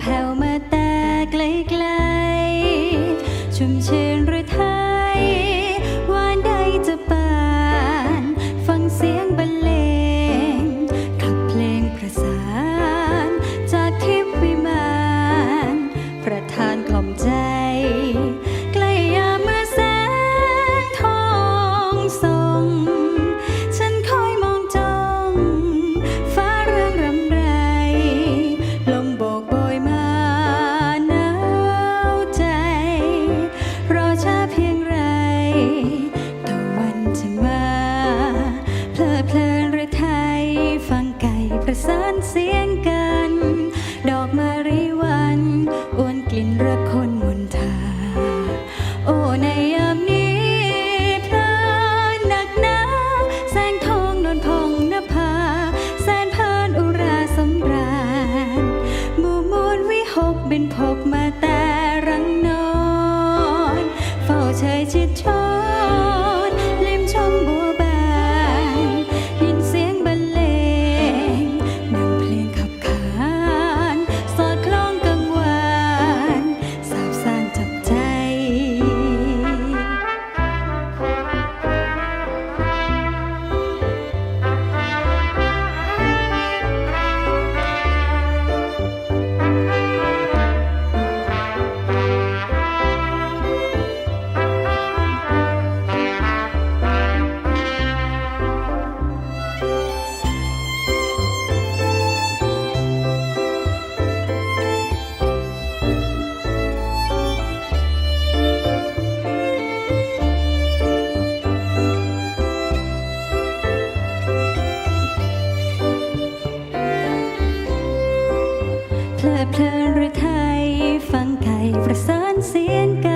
แผ่ว สานเสียงกัน ดอกมาริวันอวนกลิ่นระคนมนทา โอ้ในยามนี้พระหนักหนา แสงทองนอนพองนภา แสนพานอุราสำราญหมู่มวลวิหกเป็นพกมาแต่ เพลิดเพลินหรือไทย ฟังไก่ประสานเสียงกัน